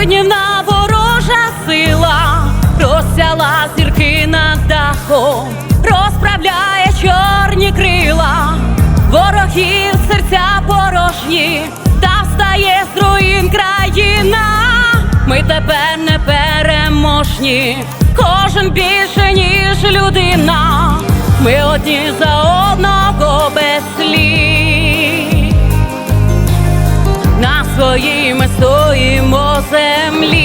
летючим ворожа сила, розсяла зірки над дахом, розправляє чорні крила, ворогів серця порожні, та встає з руїн країна. Ми тепер не переможні, кожен більше, ніж людина. Ми одні за одного без слів. На своїй ми стоїмо землі.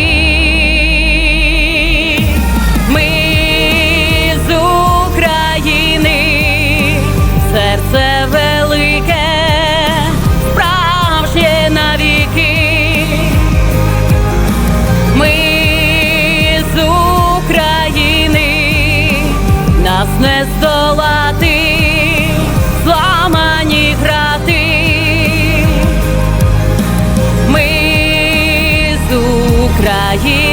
України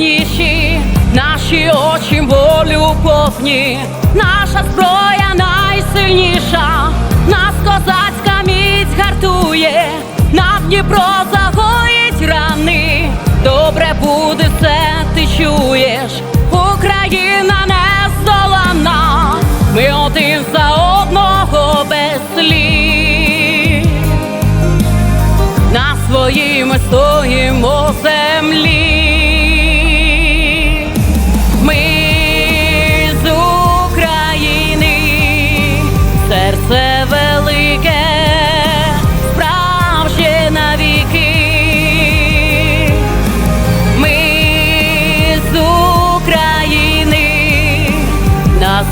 міцніші, наші очі волю повні, наша зброя найсильніша, нас козацька міць гартує, на Дніпро загоїть рани. Добре буде все, ти чуєш, Україна не здолана, ми один за одного без слів. На своїй ми стоїмо землі.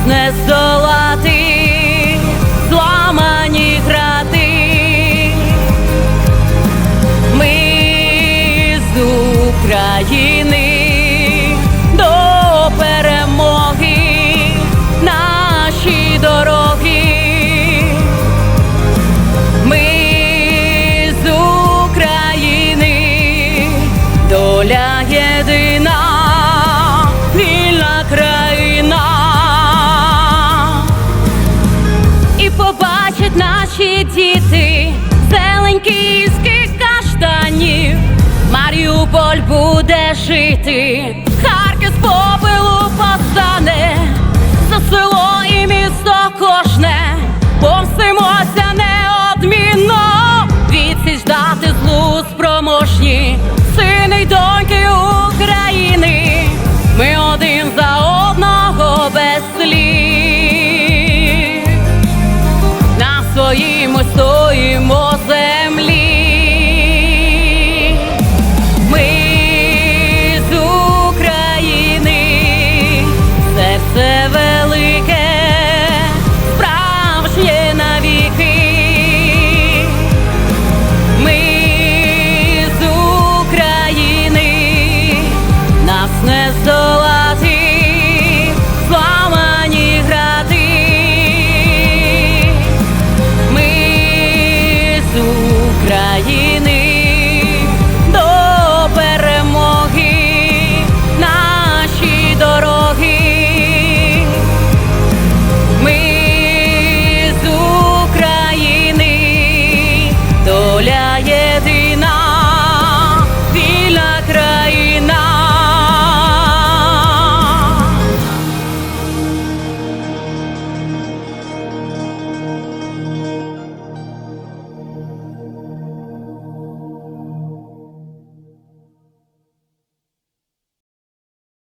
Не здолати, зламані грати. Ми з України до перемоги наші дороги. Ми з України, доля єдина, наші діти зелень київських каштанів. Маріуполь буде жити, України.